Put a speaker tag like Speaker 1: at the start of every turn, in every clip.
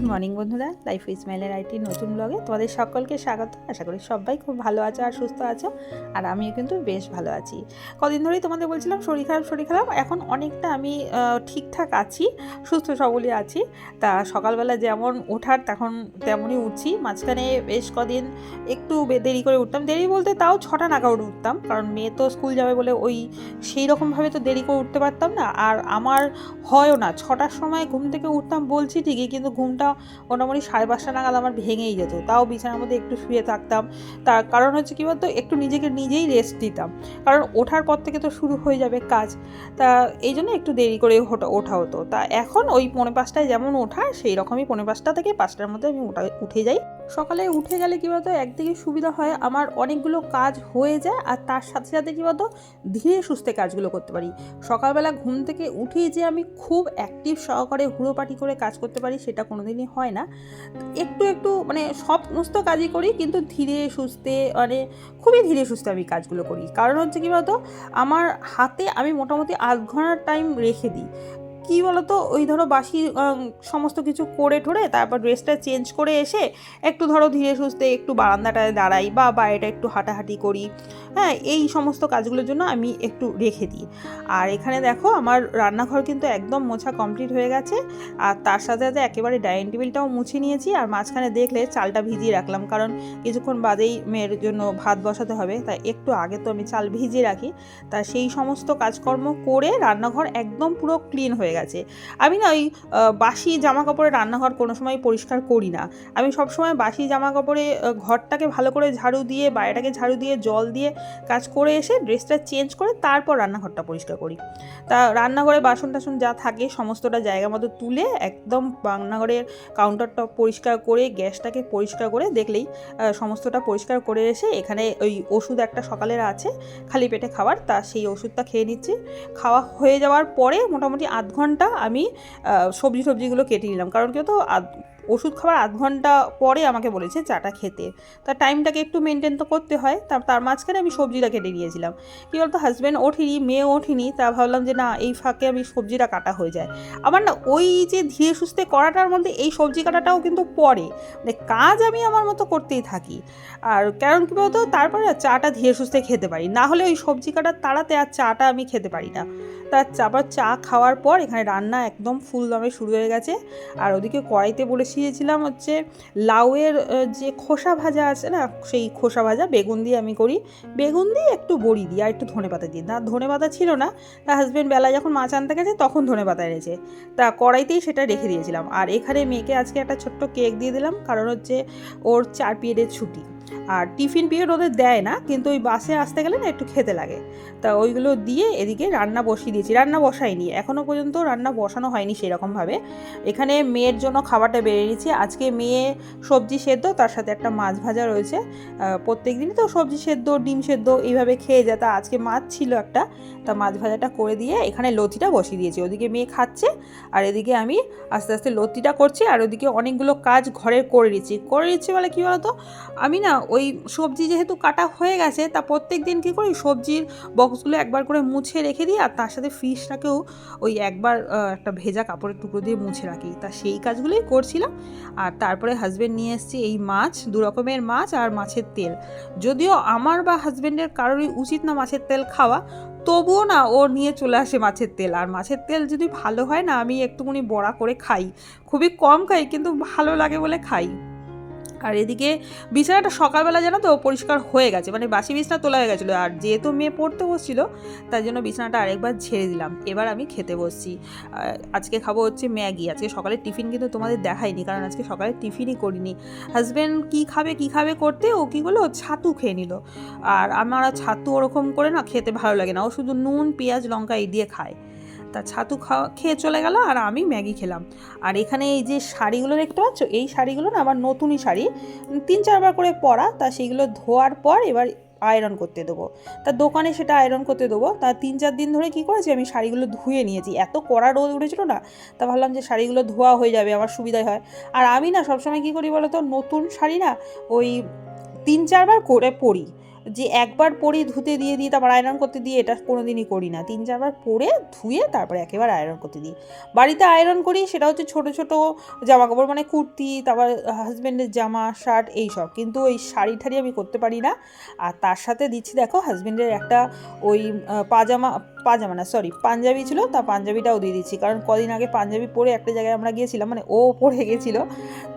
Speaker 1: Good morning বন্ধুরা। Life ইসমাইলের IT নতুন ব্লগে তোমাদের সকলকে স্বাগত। আশা করি সবাই খুব ভালো আছো আর সুস্থ আছো, আর আমিও কিন্তু বেশ ভালো আছি। কদিন ধরেই তোমাদের বলছিলাম, শরীর খারাপ শরীর খারাপ। এখন অনেকটা আমি ঠিকঠাক আছি, সুস্থ সবলই আছি। তা সকালবেলা যেমন ওঠার, তখন তেমনই উঠছি। মাঝখানে বেশ কদিন একটু দেরি করে উঠতাম। দেরি বলতে তাও ছটা নাগাদ উঠতাম, কারণ মেয়ে তো স্কুল যাবে বলে ওই সেই রকমভাবে তো দেরি করে উঠতে পারতাম না। আর আমার হয়ও না, ছটার সময় ঘুম থেকে উঠতাম বলছি ঠিকই, কিন্তু ঘুমটা মোটামুটি সাড়ে পাঁচটা নাগাদ আমার ভেঙেই যেত। তাও বিছানার মধ্যে একটু শুয়ে থাকতাম। তার কারণ হচ্ছে কী বলতো? একটু নিজেকে নিজেই রেস্ট দিতাম। কারণ ওঠার পর থেকে তো শুরু হয়ে যাবে কাজ। তা এই জন্য একটু দেরি করে ওঠা ওঠা হতো। তা এখন ওই পৌনে পাঁচটায় যেমন ওঠা সেই রকমই পৌনে পাঁচটা থেকে পাঁচটার মধ্যে আমি ওঠা উঠে যাই। সকালে উঠে গেলে কী বলতো, একদিকে সুবিধা হয় আমার অনেকগুলো কাজ হয়ে যায় আর তার সাথে সাথে কী বলতো, ধীরে সুস্থে কাজগুলো করতে পারি। সকালবেলা ঘুম থেকে উঠেই যে আমি খুব অ্যাক্টিভ সহকারে হুড়োপাটি করে কাজ করতে পারি সেটা কোনোদিনই হয় না। একটু একটু মানে সমস্ত কাজই করি কিন্তু ধীরে সুস্থে মানে খুবই ধীরে সুস্থে আমি কাজগুলো করি। কারণ হচ্ছে কী বলতো, আমার হাতে আমি মোটামুটি আধ ঘণ্টার টাইম রেখে দিই। কী বলতো? ওই ধরো বাসি সমস্ত কিছু করে ঠোরে তারপর ড্রেসটা চেঞ্জ করে এসে একটু ধরো ধীরে সুস্থে একটু বারান্দাটায় দাঁড়াই বা বাইরেটা একটু হাঁটাহাঁটি করি। হ্যাঁ এই সমস্ত কাজগুলোর জন্য আমি একটু রেখে দিই। আর এখানে দেখো আমার রান্নাঘর কিন্তু একদম মোছা কমপ্লিট হয়ে গেছে। আর তার সাথে সাথে একেবারে ডাইনিং টেবিলটাও মুছে নিয়েছি। আর মাঝখানে দেখলে চালটা ভিজিয়ে রাখলাম। কারণ কিছুক্ষণ বাদেই মেয়ের জন্য ভাত বসাতে হবে। তাই একটু আগে তো আমি চাল ভিজিয়ে রাখি। তা সেই সমস্ত কাজকর্ম করে রান্নাঘর একদম পুরো ক্লিন হয়ে গেছে। আমি না ওই বাসি জামা কাপড়ে রান্নাঘর কোনো সময় পরিষ্কার করি না। আমি সবসময় বাসি জামা কাপড়ে ঘরটাকে ভালো করে ঝাড়ু দিয়ে বাইরেটাকে ঝাড়ু দিয়ে, জল দিয়ে কাজ করে এসে ড্রেসটা চেঞ্জ করে তারপর রান্নাঘরটা পরিষ্কার করি। তা রান্নাঘরে বাসন টাসন যা থাকে সমস্তটা জায়গা মতো তুলে একদম রান্নাঘরের কাউন্টারটা পরিষ্কার করে, গ্যাসটাকে পরিষ্কার করে দেখলেই সমস্তটা পরিষ্কার করে এসে এখানে ওই ওষুধ একটা সকালের আছে, খালি পেটে খাবার তা সেই ওষুধটা খেয়ে নিচ্ছি। খাওয়া হয়ে যাওয়ার পরে মোটামুটি আধ ঘণ্টা আমি সবজি সবজিগুলো কেটে নিলাম। কারণ কি তো ওষুধ খাওয়ার আধ ঘণ্টা পরে আমাকে বলেছে চাটা খেতে। তা টাইমটাকে একটু মেনটেন তো করতে হয় তার তার মাঝখানে আমি সবজিটা কেটে নিয়েছিলাম। কী বলতো হাজব্যান্ড ওঠেনি মেয়ে ওঠেনি, তা ভাবলাম যে না, এই ফাঁকে আমি সবজিটা কাটা হয়ে যায়। আবার না, ওই যে ধীরে সুস্থে করাটার মধ্যে এই সবজি কাটাটাও কিন্তু পরে। মানে কাজ আমি আমার মতো করতেই থাকি। আর কারণ কী বলতো, তারপরে চাটা ধীরে সুস্থে খেতে পারি। না হলে ওই সবজি কাটার তাড়াতে আর চাটা আমি খেতে পারি না। তার আবার চা খাওয়ার পর এখানে রান্না একদম ফুল দমে শুরু হয়ে গেছে। আর ওদিকে কড়াইতে বলেছিয়েছিলাম হচ্ছে লাউয়ের যে খোসা ভাজা আছে না, সেই খোসা ভাজা বেগুন দিয়ে আমি করি। বেগুন দিয়ে একটু বড়ি দিই আর একটু ধনে পাতা দিই। না, ধনে পাতা ছিল না। তা হাজব্যান্ড বেলায় যখন মাছ আনতে গেছে তখন ধনে পাতা এনেছে। তা কড়াইতেই সেটা রেখে দিয়েছিলাম। আর এখানে মেয়েকে আজকে একটা ছোট্ট কেক দিয়ে দিলাম। কারণ হচ্ছে ওর চার পিরিয়ডের ছুটি। আর টিফিন পিরিয়ড ওদের দেয় না, কিন্তু ওই বাসে আসতে গেলে না একটু খেতে লাগে। তা ওইগুলো দিয়ে এদিকে রান্না বসিয়ে দিয়েছি। রান্না বসাইনি এখনও পর্যন্ত রান্না বসানো হয়নি সেরকমভাবে। এখানে মেয়ের জন্য খাবারটা বেড়ে নিয়েছি। আজকে মেয়ে সবজি সেদ্ধ, তার সাথে একটা মাছ ভাজা রয়েছে। প্রত্যেক দিনই তো সবজি সেদ্ধ, ডিম সেদ্ধ এইভাবে খেয়ে যায়। তা আজকে মাছ ছিল একটা, তা মাছ ভাজাটা করে দিয়ে এখানে লতিটা বসিয়ে দিয়েছি। ওদিকে মেয়ে খাচ্ছে, আর এদিকে আমি আস্তে আস্তে লতিটা করছি। আর ওদিকে অনেকগুলো কাজ ঘরের করে দিচ্ছি করে দিচ্ছি বলে কী বলতো? আমি না ওই সবজি যেহেতু কাটা হয়ে গেছে, তা প্রত্যেক দিন কী করি, সবজির বক্সগুলো একবার করে মুছে রেখে দিই, আর তার সাথে ফিশটাকেও ওই একবার একটা ভেজা কাপড়ের টুকরো দিয়ে মুছে রাখি। তা সেই কাজগুলোই করছিলাম, আর তারপরে হাজব্যান্ড নিয়ে এসেছি এই মাছ, দু রকমের মাছ আর মাছের তেল। যদিও আমার বা হাজব্যান্ডের কারোরই উচিত না মাছের তেল খাওয়া, তবুও না ও নিয়ে চলে আসে মাছের তেল। আর মাছের তেল যদি ভালো হয় না, আমি একটুখানি বড়া করে খাই। খুবই কম খাই, কিন্তু ভালো লাগে বলে খাই। আর এদিকে বিছানাটা সকালবেলা জানো তো পরিষ্কার হয়ে গেছে মানে বাসি বিছানা তোলা হয়ে গেছিল। আর যেহেতু মেয়ে পড়তে বসছিল, তাই জন্য বিছানাটা আরেকবার ঝেড়ে দিলাম। এবার আমি খেতে বসছি। আজকে খাব হচ্ছে ম্যাগি। আজকে সকালে টিফিন কিন্তু তোমাদের দেখাইনি, কারণ আজকে সকালে টিফিনই করিনি। হাজব্যান্ড কী খাবে কী খাবে করতে, ও কী করল ছাতু খেয়ে নিল। আর আমার ছাতু ওরকম করে না খেতে ভালো লাগে না। ও শুধু নুন, পেঁয়াজ, লঙ্কা এই দিয়ে খায়। তা ছাতু খাওয়া, খেয়ে চলে গেল আর আমি ম্যাগি খেলাম। আর এখানে এই যে শাড়িগুলো দেখতে পাচ্ছ, এই শাড়িগুলো না আমার নতুনই শাড়ি। তিন চারবার করে পরা, তা সেইগুলো ধোয়ার পর এবার আয়রন করতে দেবো। তা দোকানে সেটা আয়রন করতে দেবো। তা তিন চার দিন ধরে কী করেছি, আমি শাড়িগুলো ধুয়ে নিয়েছি। এত কড়া রোদ উঠেছিল না, তা ভাবলাম যে শাড়িগুলো ধোয়া হয়ে যাবে, আমার সুবিধাই হয়। আর আমি না সবসময় কী করি বলো তো, নতুন শাড়ি না ওই তিন চারবার করে পরি। যে একবার পরে ধুতে দিয়ে দিই, তারপর আয়রন করতে দিয়ে এটা কোনো দিনই করি না। তিন চারবার পরে ধুয়ে তারপরে একেবারে আয়রন করতে দিই। বাড়িতে আয়রন করি, সেটা হচ্ছে ছোট ছোট জামা কাপড় মানে কুর্তি, তারপর হাজব্যান্ডের জামা শার্ট এইসব। কিন্তু ওই শাড়ি ঠাড়ি আমি করতে পারি না। আর তার সাথে দিচ্ছি, দেখো হাজব্যান্ডের একটা ওই পাজামা পাজামা না সরি পাঞ্জাবি ছিল, তা পাঞ্জাবিটাও দিয়ে দিচ্ছি। কারণ কদিন আগে পাঞ্জাবি পরে একটা জায়গায় আমরা গিয়েছিলাম মানে ও পরে গেছিল।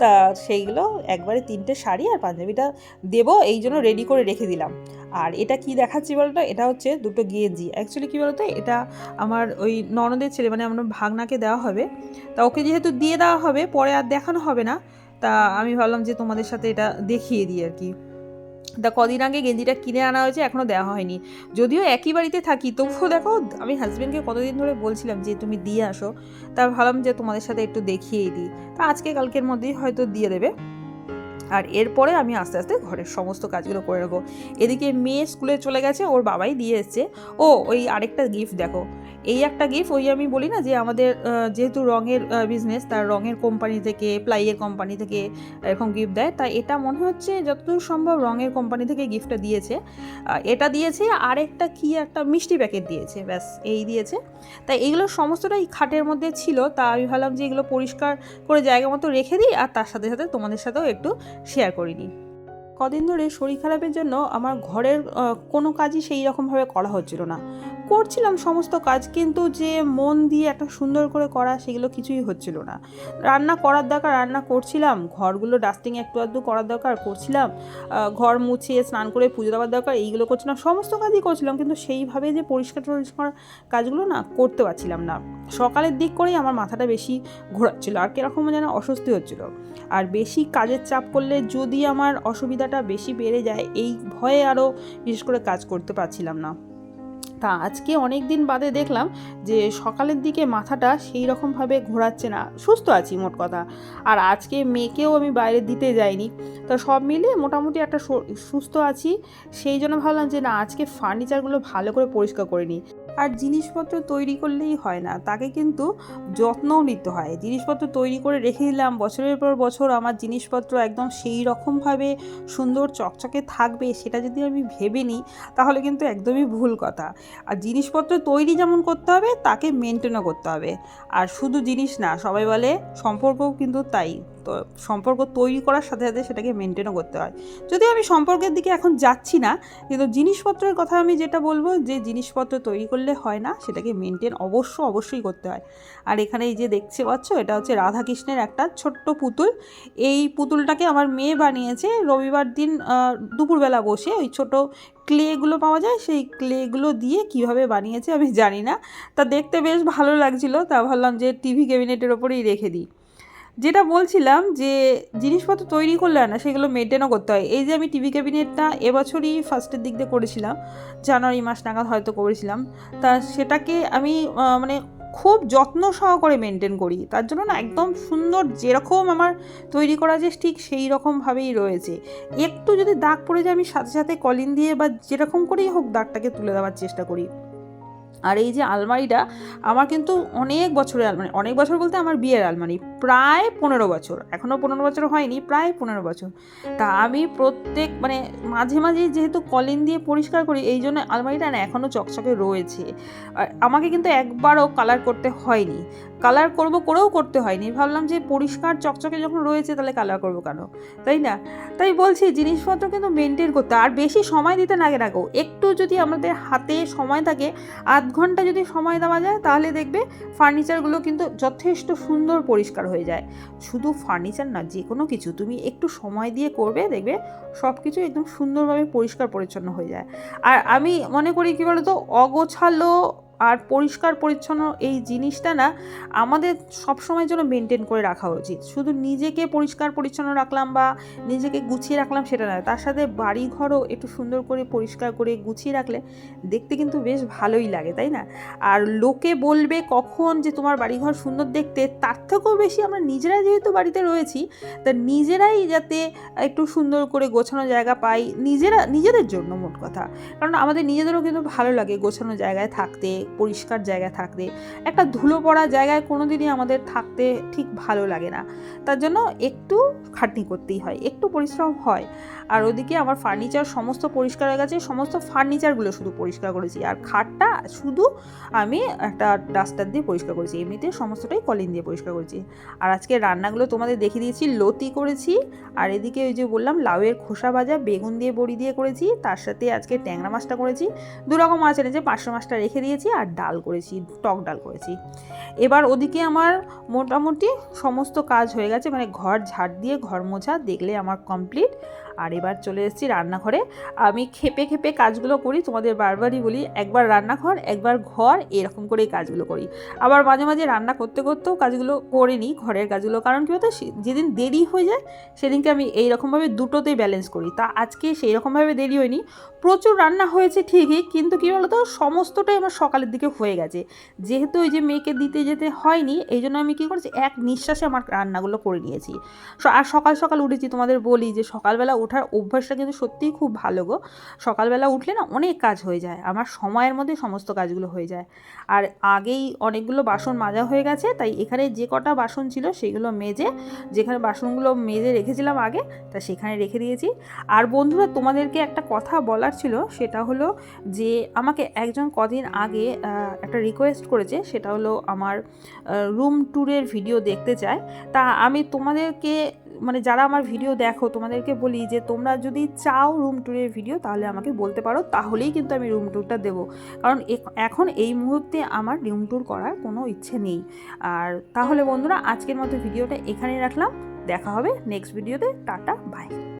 Speaker 1: তা সেইগুলো একবারে তিনটে শাড়ি আর পাঞ্জাবিটা দেবো, এই জন্য রেডি করে রেখে দিলাম। আর এটা কি দেখাচ্ছি বলতো? এটা হচ্ছে দুটো গেঞ্জি। অ্যাকচুয়ালি কী বলতো? এটা আমার ওই ননদের ছেলে মানে আমার ভাগনাকে দেওয়া হবে। তা ওকে যেহেতু দিয়ে দেওয়া হবে, পরে আর দেখানো হবে না, তা আমি ভাবলাম যে তোমাদের সাথে এটা দেখিয়ে দিই আর কি। তা কদিন আগে গেঞ্জিটা কিনে আনা হয়েছে এখনও দেওয়া হয়নি। যদিও একই বাড়িতে থাকি, তবুও দেখো, আমি হাজব্যান্ডকে কতদিন ধরে বলছিলাম যে, তুমি দিয়ে আসো। তা ভাবলাম যে তোমাদের সাথে একটু দেখিয়েই দিই। তা আজকে কালকের মধ্যেই হয়তো দিয়ে দেবে। আর এরপরে আমি আস্তে আস্তে ঘরের সমস্ত কাজগুলো করে নেব। এদিকে মেয়ে স্কুলে চলে গেছে, ওর বাবাই দিয়ে এসছে। ও, ওই আরেকটা গিফট দেখো। এই একটা গিফট ওই আমি বলি না যে আমাদের যেহেতু রঙের বিজনেস তার রঙের কোম্পানি থেকে প্লাইয়ের কোম্পানি থেকে এরকম গিফট দেয়, তা এটা মনে হচ্ছে যতদূর সম্ভব রঙের কোম্পানি থেকে গিফটটা দিয়েছে। এটা দিয়েছে আর একটা কি একটা মিষ্টি প্যাকেট দিয়েছে, ব্যাস, এই দিয়েছে। তাই এগুলো সমস্তটাই খাটের মধ্যে ছিল, তা আমি ভাবলাম যে এগুলো পরিষ্কার করে জায়গা মতো রেখে দিই, আর তার সাথে সাথে তোমাদের সাথেও একটু শেয়ার করিনি। কদিন ধরে শরীর খারাপের জন্য আমার ঘরের কোনো কাজই সেই রকমভাবে করা হচ্ছিল না। করছিলাম সমস্ত কাজ, কিন্তু যে মন দিয়ে একটা সুন্দর করে করা সেগুলো কিছুই হচ্ছিল না। রান্না করার দরকার, রান্না করছিলাম। ঘরগুলো ডাস্টিং একটু আধটু করার দরকার, করছিলাম। ঘর মুছে, স্নান করে পুজো দেওয়ার দরকার, এইগুলো করছিলাম। সমস্ত কাজই করছিলাম, কিন্তু সেইভাবে যে পরিষ্কার টরিষ্কার কাজগুলো না করতে পারছিলাম না। সকালের দিক করেই আমার মাথাটা বেশি ঘোরাচ্ছিল, আর কীরকম যেন অস্বস্তি হচ্ছিল। আর বেশি কাজের চাপ করলে যদি আমার অসুবিধাটা বেশি বেড়ে যায়, এই ভয়ে আরও বিশেষ করে কাজ করতে পারছিলাম না। তা আজকে অনেক দিন বাদে দেখলাম যে সকালের দিকে মাথাটা সেই রকমভাবে ঘোরাচ্ছে না। সুস্থ আছি মোট কথা। আর আজকে মেয়েকেও আমি বাইরে দিতে যাইনি। তো সব মিলিয়ে মোটামুটি একটা সুস্থ আছি। সেই জন্য ভাবলাম যে না, আজকে ফার্নিচারগুলো ভালো করে পরিষ্কার করে নিই। আর জিনিসপত্র তৈরি করলেই হয় না, তাকে কিন্তু যত্নও নিতে হয়। জিনিসপত্র তৈরি করে রেখে দিলাম, বছরের পর বছর আমার জিনিসপত্র একদম সেই রকমভাবে সুন্দর চকচকে থাকবে সেটা যদি আমি ভেবে নিই, তাহলে কিন্তু একদমই ভুল কথা। আর জিনিসপত্র তৈরি যেমন করতে হবে, তাকে মেনটেনও করতে হবে। আর শুধু জিনিস না, সবাই বলে সম্পর্কও কিন্তু তাই। সম্পর্ক তৈরি করার সাথে সাথে সেটাকে মেনটেনও করতে হয়। যদি আমি সম্পর্কের দিকে এখন যাচ্ছি না, কিন্তু জিনিসপত্রের কথা আমি যেটা বলব যে জিনিসপত্র তৈরি করলে হয় না, সেটাকে মেনটেন অবশ্য অবশ্যই করতে হয়। আর এখানে এই যে দেখতে পাচ্ছ, এটা হচ্ছে রাধাকৃষ্ণের একটা ছোট্ট পুতুল। এই পুতুলটাকে আমার মেয়ে বানিয়েছে রবিবার দিন দুপুরবেলা বসে। ওই ছোট ক্লেগুলো পাওয়া যায়, সেই ক্লেগুলো দিয়ে কীভাবে বানিয়েছে আমি জানি না। তা দেখতে বেশ ভালো লাগছিল, তা ভাবলাম যে টিভি ক্যাবিনেটের ওপরেই রেখে দিই। যেটা বলছিলাম যে জিনিসপত্র তৈরি করলে না সেগুলো মেনটেনও করতে হয়। এই যে আমি টিভি ক্যাবিনেটটা এবছরই ফার্স্টের দিক দিয়ে করেছিলাম, জানুয়ারি মাস নাগাদ হয়তো করেছিলাম। তা সেটাকে আমি মানে খুব যত্ন সহকারে মেনটেন করি। তার জন্য না একদম সুন্দর যেরকম আমার তৈরি করা যে ঠিক সেই রকমভাবেই রয়েছে। একটু যদি দাগ পড়ে যায় আমি সাথে সাথে কলিন দিয়ে বা যেরকম করেই হোক দাগটাকে তুলে দেওয়ার চেষ্টা করি। আর এই যে আলমারিটা, আমার কিন্তু অনেক বছরের আলমারি অনেক বছর বলতে আমার বিয়ের আলমারি, প্রায় পনেরো বছর এখনও পনেরো বছর হয়নি, প্রায় পনেরো বছর। তা আমি প্রত্যেক মানে মাঝে মাঝে যেহেতু কলিন দিয়ে পরিষ্কার করি, এই জন্য আলমারিটা না এখনও চকচকে রয়েছে। আর আমাকে কিন্তু একবারও কালার করতে হয়নি। কালার করব করেও করতে হয়নি। ভাবলাম যে পরিষ্কার চকচকে যখন রয়েছে তাহলে কালার করব কেন? তাই না? তাই বলছি জিনিসপত্র কিন্তু মেনটেন করতে। আর বেশি সময় দিতে লাগে না গো? একটু যদি আমাদের হাতে সময় থাকে, আধ ঘণ্টা যদি সময় দেওয়া যায়, তাহলে দেখবে ফার্নিচারগুলো কিন্তু যথেষ্ট সুন্দর পরিষ্কার হয়ে যায়। শুধু ফার্নিচার না, যে কোনো কিছু তুমি একটু সময় দিয়ে করবে, দেখবে সব কিছু একদম সুন্দরভাবে পরিষ্কার পরিচ্ছন্ন হয়ে যায়। আর আমি মনে করি কী বলতো? অগোছালো আর পরিষ্কার পরিচ্ছন্ন এই জিনিসটা না আমাদের সবসময়ের জন্য মেনটেন করে রাখা উচিত। শুধু নিজেকে পরিষ্কার পরিচ্ছন্ন রাখলাম বা নিজেকে গুছিয়ে রাখলাম সেটা নয় তার সাথে বাড়ি ঘরও একটু সুন্দর করে পরিষ্কার করে গুছিয়ে রাখলে দেখতে কিন্তু বেশ ভালোই লাগে, তাই না? আর লোকে বলবে কখন যে তোমার বাড়িঘর সুন্দর দেখতে, তার থেকেও বেশি আমরা নিজেরা যেহেতু বাড়িতে রয়েছি, তা নিজেরাই যাতে একটু সুন্দর করে গোছানো জায়গা পাই, নিজেরা, নিজেদের জন্য মোট কথা। কারণ আমাদের নিজেদেরও কিন্তু ভালো লাগে গোছানো জায়গায় থাকতে পরিষ্কার জায়গায় থাকতে, একটা ধুলো পড়া জায়গায় কোনো দিনই আমাদের থাকতে ঠিক ভালো লাগে না। তার জন্য একটু খাটনি করতেই হয়, একটু পরিশ্রম হয়। আর ওদিকে আমার ফার্নিচার সমস্ত পরিষ্কার হয়ে গেছে, সমস্ত ফার্নিচারগুলো শুধু পরিষ্কার করেছি। আর খাটটা শুধু আমি একটা ডাস্টার দিয়ে পরিষ্কার করেছি, এমনিতে সমস্তটাই কলিন দিয়ে পরিষ্কার করেছি। আর আজকে রান্নাগুলো তোমাদের দেখিয়ে দিয়েছি, লতি করেছি, আর এদিকে ওই যে বললাম, লাউয়ের খোসা ভাজা, বেগুন দিয়ে বড়ি দিয়ে করেছি, তার সাথে আজকে ট্যাংরা মাছটা করেছি। দু রকম মাছ এনেছে, পাঁচশো মাছটা রেখে দিয়েছি আর ডাল করেছি, টক ডাল করেছি। এবার ওদিকে আমার মোটামুটি সমস্ত কাজ হয়ে গেছে মানে ঘর ঝাড় দিয়ে, ঘর মোছা দেখলে আমার কমপ্লিট আর এবার চলে এসেছি রান্নাঘরে। আমি খেপে খেপে কাজগুলো করি, তোমাদের বারবারই বলি, একবার রান্নাঘর, একবার ঘর, এরকম করেই কাজগুলো করি। আবার মাঝে মাঝে রান্না করতে করতেও কাজগুলো করে নিই ঘরের কাজগুলো, কারণ কী বলতো যেদিন দেরি হয়ে যায়, সেদিনকে আমি এই রকমভাবে দুটোতেই ব্যালেন্স করি। তা আজকে সেই রকমভাবে দেরি হয়নি, প্রচুর রান্না হয়েছে ঠিকই, কিন্তু কী বলতো, সমস্তটাই আমার সকালের দিকে হয়ে গেছে। যেহেতু ওই যে মেয়েকে দিতে যেতে হয়নি এই জন্য আমি কী করেছি, এক নিঃশ্বাসে আমার রান্নাগুলো করে নিয়েছি। আর সকাল সকাল উঠেছি, তোমাদের বলি যে সকালবেলা ওঠার অভ্যাসটা কিন্তু সত্যিই খুব ভালো গো। সকালবেলা উঠলে না অনেক কাজ হয়ে যায়, আমার সময়ের মধ্যে সমস্ত কাজগুলো হয়ে যায়। আর আগেই অনেকগুলো বাসন মাজা হয়ে গেছে, তাই এখানে যে কটা বাসন ছিল সেগুলো মেজে, যেখানে বাসনগুলো মেজে রেখেছিলাম আগে, তা সেখানে রেখে দিয়েছি। আর বন্ধুরা, তোমাদেরকে একটা কথা বলার ছিল, সেটা হলো যে আমাকে একজন কদিন আগে একটা রিকোয়েস্ট করেছে, সেটা হলো আমার রুম ট্যুরের ভিডিও দেখতে চায়। তা আমি তোমাদেরকে মানে যারা আমার ভিডিও দেখো, তোমাদেরকে বলি যে তোমরা যদি চাও রুম ট্যুরের ভিডিও তাহলে আমাকে বলতে পারো, তাহলেই কিন্তু আমি রুম ট্যুরটা দেবো। কারণ এখন এই মুহূর্তে আমার রুম ট্যুর করার কোনো ইচ্ছে নেই। আর তাহলে বন্ধুরা, আজকের মতো ভিডিওটা এখানেই রাখলাম। দেখা হবে নেক্সট ভিডিওতে টাটা বাই